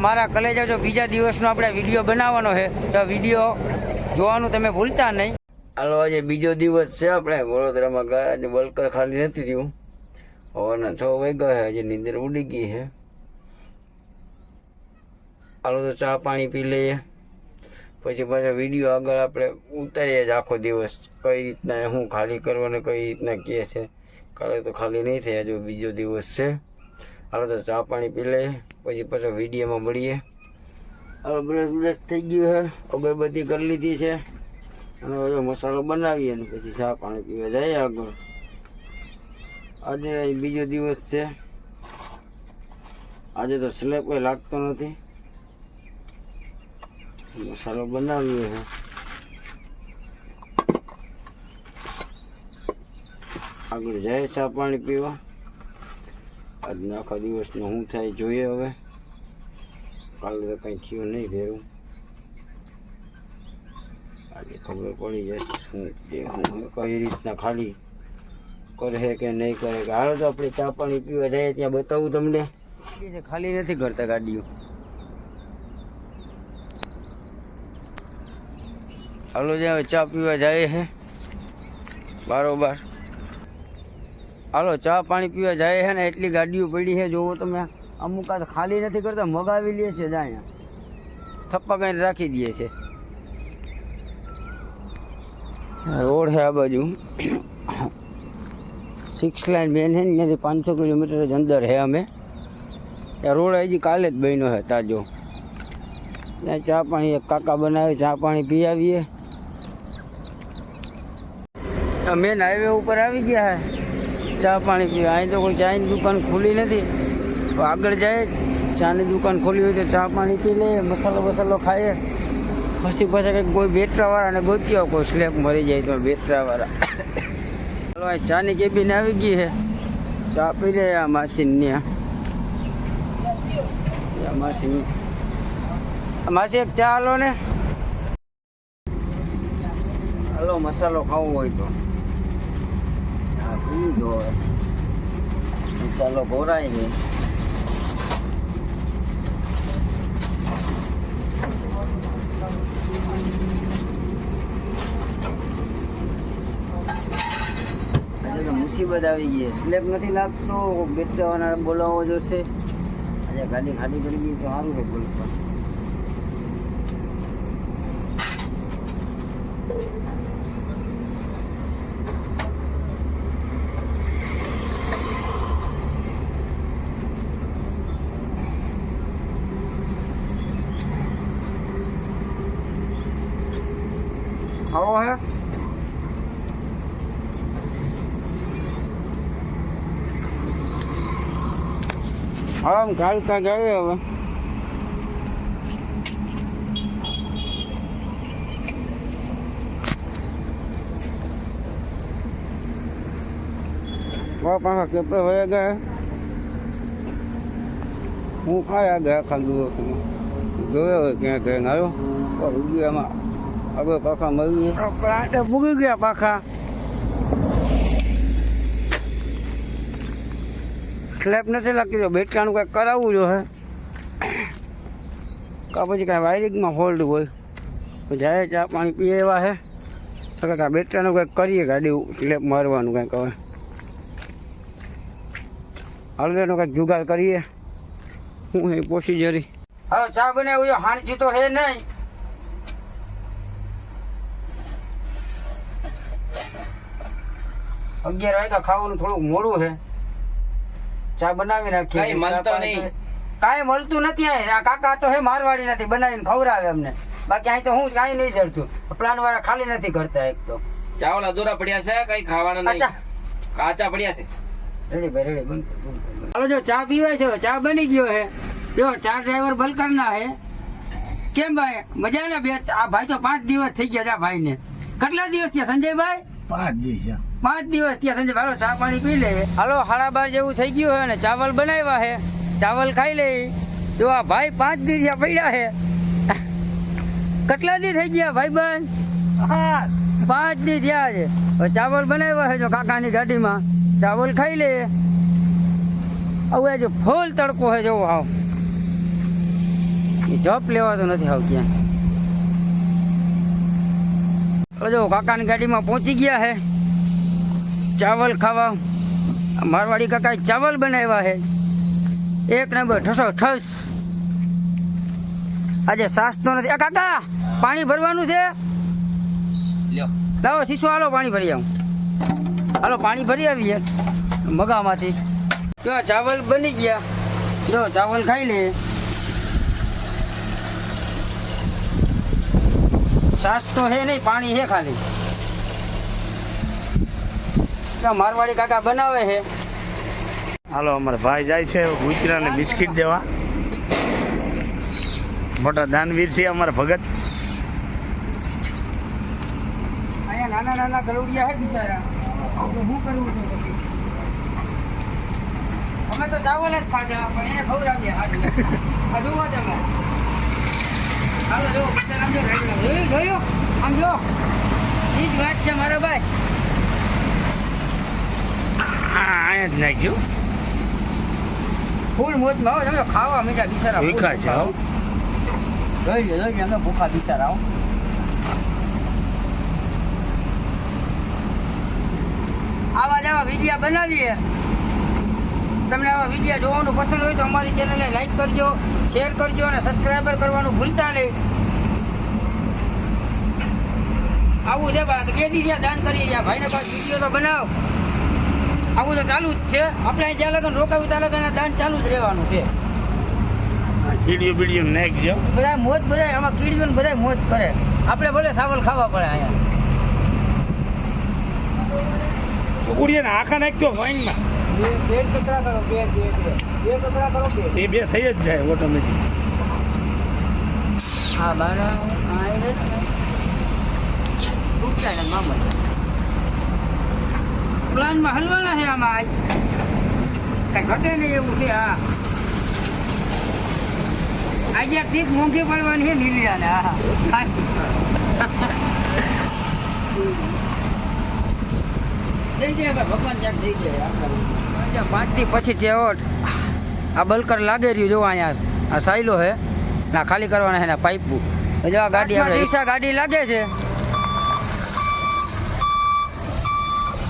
અમારા કલેજા જો બીજા દિવસનો આપણે વીડિયો બનાવવાનો છે, તો વીડિયો જોવાનું તમે ભૂલતા નહીં. હાલો, આજે બીજો દિવસ છે આપણે. વડોદરામાં ગયા આજે વલકર ખાલી નથી થયું. હવે છ વાગ્યા છે, આજે નીંદર ઉડી ગઈ છે. હાલો, તો ચા પાણી પી લઈએ. પછી પાછા વીડિયો આગળ આપણે ઉતારીએ જ આખો દિવસ. કઈ રીતના, શું ખાલી કરવાનું, કઈ રીતના કહે છે. કાલે તો ખાલી નહીં થાય જો બીજો દિવસ છે. હાલો તો ચા પાણી પી લઈએ, પછી પાછા વિડીયોમાં મળીએ. હવે બ્રશ બ્રશ થઈ ગયું છે અગરબત્તી કરી લીધી છે. અને બધો મસાલો બનાવીએ અને પછી ચા પાણી પીવા જઈએ આગળ. આજે બીજો દિવસ છે. આજે તો સ્લેબ કોઈ લાગતો નથી. મસાલો બનાવીએ છે આગળ જાય ચા પાણી પીવા. આજના આખા દિવસનો શું થાય જોઈએ હવે. કાલે તો કંઈ થયું નહીં ભેરું. આજે ખબર પડી જાય શું શું કઈ રીતના ખાલી કરે કે નહીં કરે કે હાલો તો આપણે ચા પાણી પીવા જઈએ ત્યાં બતાવું તમને. ખાલી નથી કરતા ગાડીઓ. હાલો જ્યાં ચા પીવા જાય છે બારોબાર. હાલો, ચા પાણી પીવા જાય છે ને, એટલી ગાડીઓ પડી છે, જોવો તમે અમુક આ ખાલી નથી કરતા, મગાવી લે છે, જાય થપ્પા કઈ રાખી દે છે. રોડ છે આ બાજુ. સિક્સ લાઇન મેન છે ત્યાંથી પાંચસો કિલોમીટર જ અંદર છે અમે. ત્યાં રોડ હજી કાલે જ બન્યો છે, તાજો. ત્યાં ચા પાણી એક કાકા બનાવે, ચા પાણી પી આવીએ મેન હાઈવે ઉપર આવી ગયા છે. ચા પાણી પીવા અહીં તો કોઈ ચાની દુકાન ખુલી નથી. આગળ જાય, ચાની દુકાન ખોલી હોય તો ચા પાણી પી લઈએ મસાલો બસાલો ખાઈએ. પછી પાછા કંઈક કોઈ બેટરાવાળાને ગોત્યો કોઈ સ્લેબ મરી જાય તો બેટરાવાળા. ચાલો આ ચાની કેબીને આવી ગઈ છે. ચા પી લે આ માસીને આ માસી માસી એક ચા હાલો ને. હાલો, મસાલો ખાવો હોય તો. ચા પી ગયો હવે. મસાલો આજે તો મુસીબત આવી ગઈ સ્લેબ નથી લાગતો. બેટવાના બોલાવવો જોશે. આજે ગાડી ખાલી કરી ગઈ તો સારું છે બોલ પર ખાવો હે હા આમ કાલ કાંઈક આવે હવે પાપા કેપે વયા ગયા હું ખાયા ગયા ખાલી દિવસમાં જોયો હોય ક્યાં ક્યાં આવ્યો વિડીયોમાં હવે પાખા મળી પ્લાન્ટ મૂકી ગયા પાખા સ્લેબ નથી લાગતી તો બેટકાનું કંઈક કરાવવું જોઈએ કા પછી કાંઈ વાયરિંગમાં ફોલ્ટ હોય તો જાય ચા પાણી પીએ એવા હે તો કંઈક આ બેટરાનું કંઈક કરીએ ગાડી સ્લેબ મારવાનું કંઈક હવે હળવેનો કંઈક જુગાડ કરીએ હું એ જરી હવે ચા બનાવ્યું હાણસી તો હે નહીં અગિયાર વાગ્યા ખાવાનું થોડુંક મોડું છે. ચા બનાવી નાખીએ. કઈ મળતો નહીં. કાંઈ મળતું નથી અહીં. આ કાકા તો હે મારવાડી નથી બનાવીને ખવડાવે અમને. બાકી અહીં તો હું કાંઈ નહીં જડતું. પ્લાન વાળા ખાલી નથી કરતા એક તો. ચાવલ અધૂરા પડ્યા છે કઈ ખાવાના નહીં. કાચા. પડ્યા છે. રેડી ભાઈ રેડી બંધ. હાલો જો ચા પીવાય છે ચા બની ગયો હે જો ચા ડ્રાઈવર બલકરના હે કેમ ભાઈ? મજા ને બે આ ભાઈ તો પાંચ દિવસ થઈ ગયા છે આ ભાઈને. કેટલા દિવસ થયા સંજયભાઈ? પાંચ દિવસ પાંચ દિવસ ત્યાં સંજય હાલો ચા પાણી પી લે. હાલો હાડા બાર જેવું થઈ ગયું હોય ને ચાવલ બનાવ્યા હે ચાવલ ખાઈ લે. જો આ ભાઈ પાંચ દિવસ ત્યાં પડ્યા હે કેટલા દી થઈ ગયા ભાઈ બંધ? પાંચ દી થયા છે. ચાવલ બનાવ્યા છે જો કાકાની ગાડીમાં. ચાવલ ખાઈ લે. હવે જો ફૂલ તડકો હે જો આવ. એ જોબ લેવાતો નથી આવ ક્યાં જો કાકાની ગાડીમાં પહોંચી ગયા હે ચાવલ ખાવા. મારવાડી કાકાએ ચાવલ બનાવ્યા છે. એક નંબર ઠસો ઠસ. આજે સાસ તો નથી. આ કાકા પાણી ભરવાનું છે? લાવો શીશો હાલો પાણી ભરી આવું. હાલો પાણી ભરી આવીએ. મગામાંથી. જો ચાવલ બની ગયા. જો ચાવલ ખાઈ લે. સાસ તો હે નહીં પાણી હે ખાલી. મારવાડી કાકા બનાવે છે. હાલો અમારા ભાઈ જાય છે કૂતરાને બિસ્કિટ દેવા. મોટા દાનવીર છે અમારા ભગત. અહીંયા નાના નાના ગલુડિયા હે બિચારા. શું કરવું અમે તો ચાવલ જ ખાધા પણ એને ખવડાવીએ આ જુઓ તમે હાલો જો બિચારા આમ જો. આમ જો વાત છે મારા ભાઈ. અહીંયા જ નાખ્યું. ફૂલ મોજમાં હો તમે ખાવા મીઠા બિચારા ભૂખા છે હો. જોઈ લો જોઈ અમે ભૂખા બિચારા આવા જ વિડીયા બનાવીએ. તમને આવા વિડીયા જોવાનું પસંદ હોય તો અમારી ચેનલને લાઈક કરજો શેર કરજો અને સબસ્ક્રાઈબર કરવાનું ભૂલતા નહીં. આવું છે કે દીધા દાન કરી ભાઈને પાસ વીડિયો તો બનાવ. આવું તો ચાલુ જ છે. આપણે જ્યાં લગન રોકાવું ત્યાં લગન દાન ચાલુ જ રહેવાનું છે. કીડીઓ બીડીઓ નાખજો બધા મોજ બધા આમાં કીડીઓ ને બધા મોજ કરે. આપણે ભલે સાવલ ખાવા પડે અહીંયા. ઉડિયાને આખા નાખજો વાઈનમાં. બે બે કચરા કરો બે બે બે. કરો બે. એ બે થઈ જ જાય ઓટોમેટિક. હા બરાબર હા એ રે તૂટતા ને મામા. પ્લાનમાં હલવાના છે આમાં આજ. કઈ ઘટે નહીં એવું છે હા. આજે ટીપ મોંઘી પડવાની છે લીલિયાને હા થઈ ભગવાન ક્યાંક થઈ જાય પાંચથી પછી તેઓ આ બલકર લાગે રહ્યું જો અહીંયા આ સાયલો હે ના ખાલી કરવાના છે ને પાઇપુ. જો આ ગાડી ગાડી લાગે છે.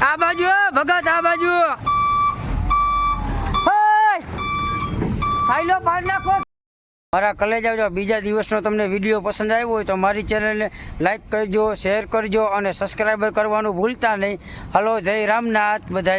આ બાજુ ભગત, આ બાજુ! સાયલો પાડ નાખો. મારા કલેજ આવજો બીજા દિવસનો તમને વીડિયો પસંદ આવ્યો હોય તો મારી ચેનલને લાઈક કરજો, શેર કરજો અને સબસ્ક્રાઈબર કરવાનું ભૂલતા નહીં. હલો, જય રામનાથ, બધાય.